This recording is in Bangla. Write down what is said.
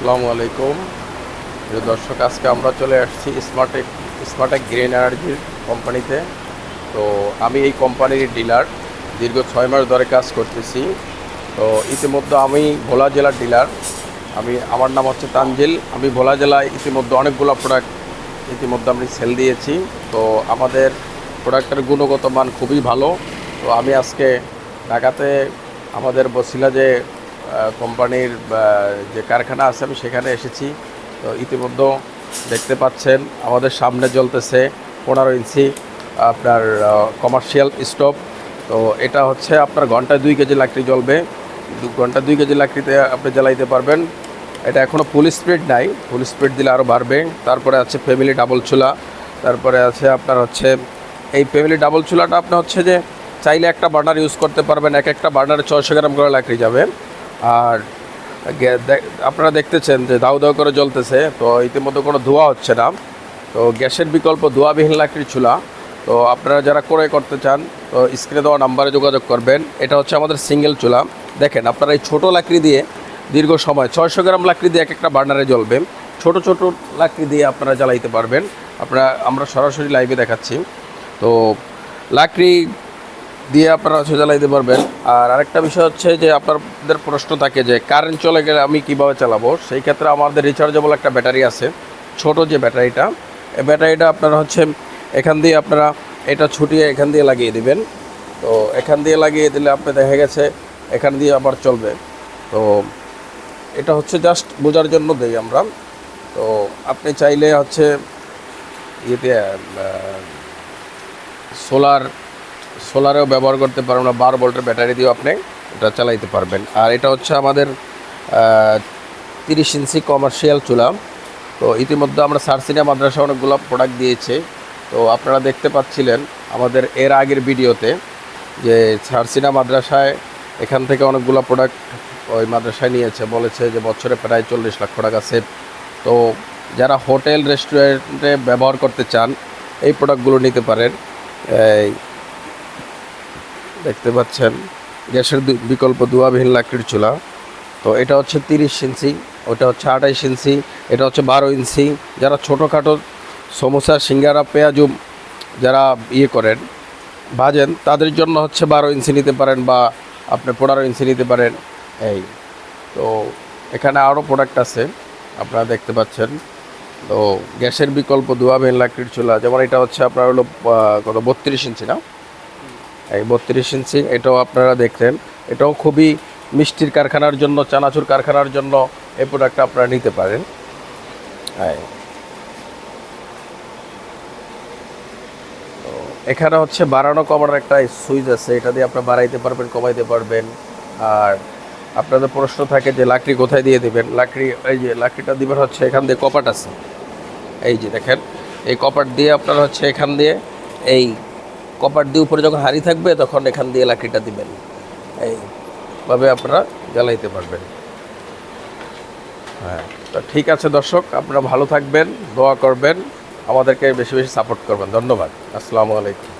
আসসালামু আলাইকুম। প্রিয় দর্শক, আজকে আমরা চলে আসছি স্মার্টেক স্মার্টেক গ্রিন এনার্জির কোম্পানিতে। তো আমি এই কোম্পানির ডিলার, দীর্ঘ ছয় মাস ধরে কাজ করতেছি। তো ইতিমধ্যে আমি ভোলা জেলার ডিলার। আমি, আমার নাম হচ্ছে তানজিল। আমি ভোলা জেলায় ইতিমধ্যে অনেকগুলো প্রোডাক্ট ইতিমধ্যে আমি সেল দিয়েছি। তো আমাদের প্রোডাক্টের গুণগত মান খুবই ভালো। তো আমি আজকে ঢাকাতে আমাদের বসিলা যে কোম্পানির যে কারখানা আছে, আমি সেখানে এসেছি। তো ইতিমধ্যে দেখতে পাচ্ছেন, আমাদের সামনে জ্বলতেছে পনেরো ইঞ্চি আপনার কমার্শিয়াল স্টোভ তো এটা হচ্ছে আপনার ঘন্টায় দুই কেজি লাকড়ি জ্বলবে। দু ঘণ্টা দুই কেজি লাকড়িতে আপনি জ্বালাইতে পারবেন। এটা এখনও ফুল স্পিড নাই। ফুল স্পিড দিলে আরও বাড়বে। তারপরে আছে ফ্যামিলি ডাবল চুলা। তারপরে আছে আপনার হচ্ছে, এই ফ্যামিলি ডাবল চুলাটা আপনার হচ্ছে যে চাইলে একটা বার্নার ইউজ করতে পারবেন। এক একটা বার্নারে ছয়শো গ্রাম করে লাকড়ি যাবে। আর আপনারা দেখতেছেন যে দাউ দাউ করে জ্বলতেছে, তো ইতিমধ্যে কোনো ধোঁয়া হচ্ছে না। তো গ্যাসের বিকল্প ধোঁয়াবিহীন লাকড়ির চুলা। তো আপনারা যারা ক্রয় করতে চান, তো স্ক্রিনে দেওয়া নাম্বারে যোগাযোগ করবেন। এটা হচ্ছে আমাদের সিঙ্গেল চুলা। দেখেন, আপনারা এই ছোটো লাকড়ি দিয়ে দীর্ঘ সময়, ছয়শো গ্রাম লাকড়ি দিয়ে এক একটা বার্নারে জ্বলবে। ছোট ছোট লাকড়ি দিয়ে আপনারা জ্বালাইতে পারবেন। আপনারা আমরা সরাসরি লাইভে দেখাচ্ছি। তো লাকড়ি দিয়ে আপনারা হচ্ছে জ্বালাইতে পারবেন। আর আরেকটা বিষয় হচ্ছে যে আপনাদের প্রশ্ন থাকে যে কারেন্ট চলে গেলে আমি কীভাবে চালাবো? সেই ক্ষেত্রে আমাদের রিচার্জেবল একটা ব্যাটারি আছে, ছোট যে ব্যাটারিটা, এই ব্যাটারিটা আপনারা হচ্ছে এখান দিয়ে আপনারা এটা ছুটিয়ে এখান দিয়ে লাগিয়ে দিবেন। তো এখান দিয়ে লাগিয়ে দিলে আপনি দেখা গেছে এখান দিয়ে আবার চলবে। তো এটা হচ্ছে জাস্ট বোঝার জন্য দেই আমরা। তো আপনি চাইলে হচ্ছে ইয়েতে সোলার সোলারেও ব্যবহার করতে পারবেন না বারো ভোল্টের ব্যাটারি দিয়েও আপনি এটা চালাইতে পারবেন। আর এটা হচ্ছে আমাদের তিরিশ ইঞ্চি কমার্শিয়াল চুলা। তো ইতিমধ্যে আমরা সারসিনা মাদ্রাসা অনেকগুলো প্রোডাক্ট দিয়েছে। তো আপনারা দেখতে পাচ্ছিলেন আমাদের এর আগের ভিডিওতে যে সারসিনা মাদ্রাসায় এখান থেকে অনেকগুলো প্রোডাক্ট ওই মাদ্রাসায় নিয়েছে। বলেছে যে বছরে প্রায় চল্লিশ লক্ষ টাকা সেভ তো যারা হোটেল, রেস্টুরেন্টে ব্যবহার করতে চান, এই প্রোডাক্টগুলো নিতে পারেন। দেখতে পাচ্ছেন, গ্যাসের বিকল্প দুয়াবিহীন লাকড়ির চুলা। তো এটা হচ্ছে তিরিশ ইঞ্চি, ওটা হচ্ছে আঠাইশ ইঞ্চি, এটা হচ্ছে বারো ইঞ্চি। যারা ছোটোখাটো সমোসা, সিঙ্গারা, পেঁয়াজু যারা ইয়ে করেন, ভাজেন, তাদের জন্য হচ্ছে বারো ইঞ্চি নিতে পারেন বা আপনি পনেরো ইঞ্চি নিতে পারেন। এই, তো এখানে আরও প্রোডাক্ট আছে, আপনারা দেখতে পাচ্ছেন। তো গ্যাসের বিকল্প দুয়াবিহীন লাকড়ির চুলা, যেমন এটা হচ্ছে আপনার হলো কত, বত্রিশ ইঞ্চি না? এই বত্রিশ ইঞ্চি, এটাও আপনারা দেখলেন। এটাও খুবই মিষ্টির কারখানার জন্য, চানাচুর কারখানার জন্য এই প্রোডাক্টটা আপনারা নিতে পারেন। এখানে হচ্ছে বাড়ানো কমানোর একটা সুইচ আছে, এটা দিয়ে আপনারা বাড়াইতে পারবেন, কমাইতে পারবেন। আর আপনাদের প্রশ্ন থাকে যে, লাকড়ি কোথায় দিয়ে দিবেন? লাকড়ি, এই যে লাকড়িটা দিবেন হচ্ছে এখান দিয়ে কপাট আছে। এই যে দেখেন, এই কপাট দিয়ে আপনারা হচ্ছে এখান দিয়ে এই কপাট দিয়ে উপরে যখন হাড়ি থাকবে, তখন এখান দিয়ে লাকড়িটা দিবেন। এইভাবে আপনারা জ্বালাইতে পারবেন। হ্যাঁ তো ঠিক আছে দর্শক, আপনারা ভালো থাকবেন, দোয়া করবেন, আমাদেরকে বেশি বেশি সাপোর্ট করবেন। ধন্যবাদ। আসসালামু আলাইকুম।